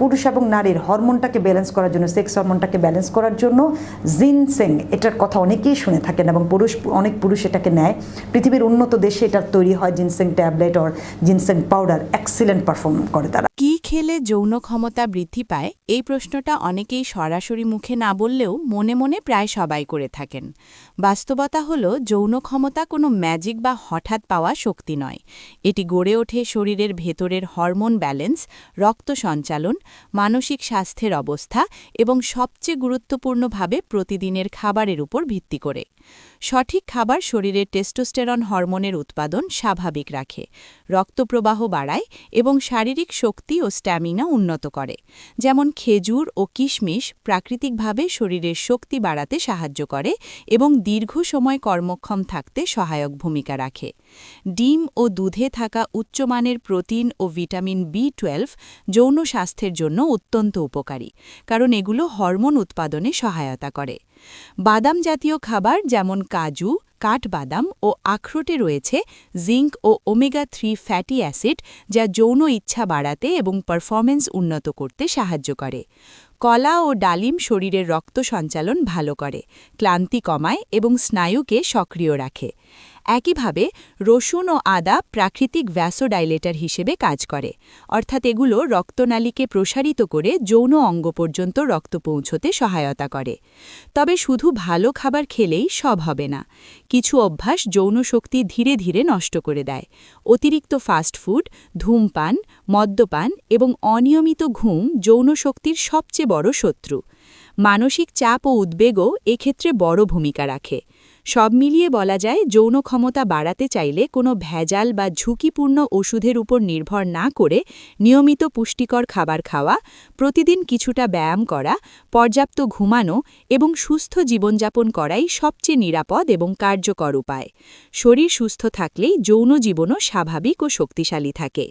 পুরুষ এবং নারীর হরমোনটাকে ব্যালেন্স করার জন্য সেক্স হরমোনটাকে ব্যালেন্স করার জন্য জিনসেং এটার কথা অনেকেই শুনে থাকেন এবং পুরুষ, অনেক পুরুষ এটাকে নেয়। পৃথিবীর উন্নত দেশে এটা তৈরি হয় ginseng tablet or ginseng powder excellent perform করে তারা। কি খেলে যৌন ক্ষমতা বৃদ্ধি পায়, এই প্রশ্নটা অনেকেই সরাসরি মুখে না বললেও মনে মনে প্রায় সবাই করে থাকেন। বাস্তবতা হল, যৌন ক্ষমতা কোনো ম্যাজিক বা হঠাৎ পাওয়া শক্তি নয়। এটি গড়ে ওঠে শরীরের ভেতরের হরমোন ব্যালেন্স, রক্ত সঞ্চালন, মানসিক স্বাস্থ্যের অবস্থা এবং সবচেয়ে গুরুত্বপূর্ণভাবে প্রতিদিনের খাবারের উপর ভিত্তি করে। সঠিক খাবার শরীরের টেস্টোস্টেরন হরমোনের উৎপাদন স্বাভাবিক রাখে, রক্তপ্রবাহ বাড়ায় এবং শারীরিক শক্তি ও স্ট্যামিনা উন্নত করে, যেমন খেজুর ও কিশমিশ প্রাকৃতিকভাবে শরীরের শক্তি বাড়াতে সাহায্য করে এবং দীর্ঘ সময় কর্মক্ষম থাকতে সহায়ক ভূমিকা রাখে। ডিম ও দুধে থাকা উচ্চমানের প্রোটিন ও ভিটামিন বি টুয়েলভ যৌন স্বাস্থ্যের জন্য অত্যন্ত উপকারী, কারণ এগুলো হরমোন উৎপাদনে সহায়তা করে। বাদাম জাতীয় খাবার যেমন কাজু কাঠবাদাম ও আখরোটে রয়েছে জিঙ্ক ও ওমেগা থ্রি ফ্যাটি অ্যাসিড, যা যৌন ইচ্ছা বাড়াতে এবং পারফরমেন্স উন্নত করতে সাহায্য করে। কলা ও ডালিম শরীরের রক্ত সঞ্চালন ভালো করে, ক্লান্তি কমায় এবং স্নায়ুকে সক্রিয় রাখে। একইভাবে রসুন ও আদা প্রাকৃতিক ভ্যাসোডাইলেটর হিসেবে কাজ করে। অর্থাৎ এগুলো রক্তনালীকে প্রসারিত করে যৌন অঙ্গ পর্যন্ত রক্ত পৌঁছতে সহায়তা করে। তবে শুধু ভালো খাবার খেলেই সব হবে না। কিছু অভ্যাস যৌন শক্তি ধীরে ধীরে নষ্ট করে দেয়। অতিরিক্ত ফাস্টফুড ধূমপান, মদ্যপান এবং অনিয়মিত ঘুম যৌন শক্তির সবচেয়ে বড় শত্রু। মানসিক চাপ ও উদ্বেগও এক্ষেত্রে বড় ভূমিকা রাখে। সব মিলিয়ে বলা যায়, যৌন ক্ষমতা বাড়াতে চাইলে কোনো ভেজাল বা ঝুঁকিপূর্ণ ওষুধের উপর নির্ভর না করে নিয়মিত পুষ্টিকর খাবার খাওয়া, প্রতিদিন কিছুটা ব্যায়াম করা, পর্যাপ্ত ঘুমানো এবং সুস্থ জীবনযাপন করাই সবচেয়ে নিরাপদ এবং কার্যকর উপায়। শরীর সুস্থ থাকলেই যৌন জীবনও স্বাভাবিক ও শক্তিশালী থাকে।